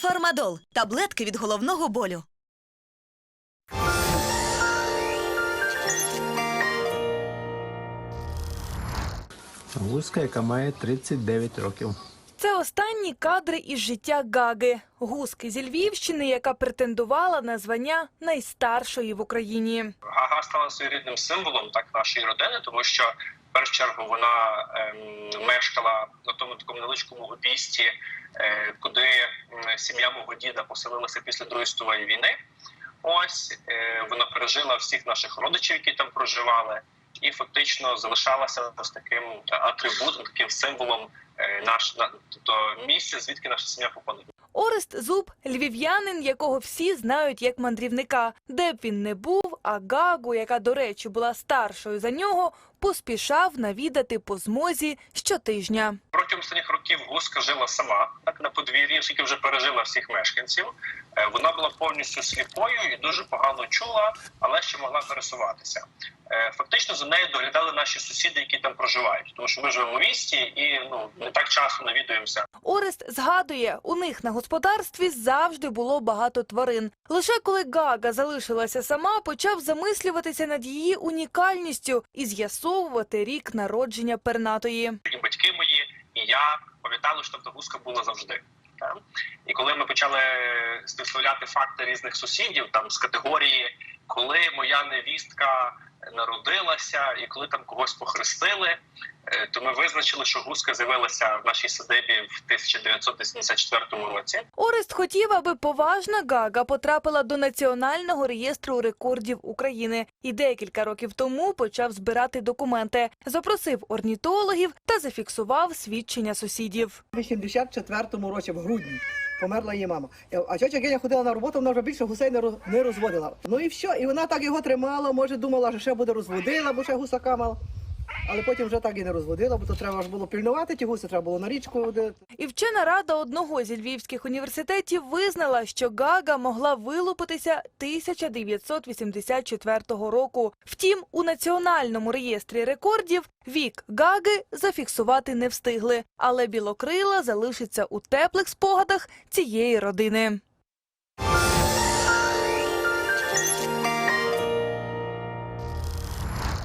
Фармадол таблетки від головного болю. Гуска, яка має 39 років. Це останні кадри із життя Гаги, гуски зі Львівщини, яка претендувала на звання найстаршої в Україні. Гага стала своєрідним символом так нашої родини, тому що першу чергу вона ем, мешкала на тому такому невеличкому обійсті, е, куди сім'я мого діда поселилася після Другої світової війни. Ось е, вона пережила всіх наших родичів, які там проживали, і фактично залишалася ось таким атрибутом, таким символом е, наш на тобто місця, звідки наша сім'я походить. Орест Зуб львів'янин, якого всі знають як мандрівника, де б він не був, а Гагу, яка, до речі, була старшою за нього, поспішав навідати по змозі щотижня. Протягом останніх років гуска жила сама так на подвір'ї, оскільки вже пережила всіх мешканців. Е, Вона була повністю сліпою і дуже погано чула, але ще могла пересуватися. Е, Фактично за нею доглядали наші сусіди, які там проживають, тому що ми живемо в місті і ну не так часто навідуємося. Орест згадує, у них на господарстві завжди було багато тварин. Лише коли Гага залишилася сама, почав замислюватися над її унікальністю і з'ясовувати рік народження пернатої. Батьки мої, і я пам'ятали, що тобто гуска була завжди. І коли ми почали співставляти факти різних сусідів, там з категорії, коли моя невістка народилася і коли там когось похрестили, е, то ми визначили, що гуска з'явилася в нашій садибі в 1984 році. Орест хотів, аби поважна Гага потрапила до Національного реєстру рекордів України і декілька років тому почав збирати документи, запросив орнітологів та зафіксував свідчення сусідів. У 84-му році, в грудні, померла її мама. А тетя Геня ходила на роботу, вона вже більше гусей не роз- не розводила. Ну і все, і вона так його тримала, може думала, що ще буде розводила, бо ще гусака мала. Але потім вже так і не розводила, бо то треба ж було пільнувати ті гуси, треба було на річку водити. І вчена рада одного зі львівських університетів визнала, що Гага могла вилупитися 1984 року. Втім, у національному реєстрі рекордів вік Гаги зафіксувати не встигли, але білокрила залишиться у теплих спогадах цієї родини.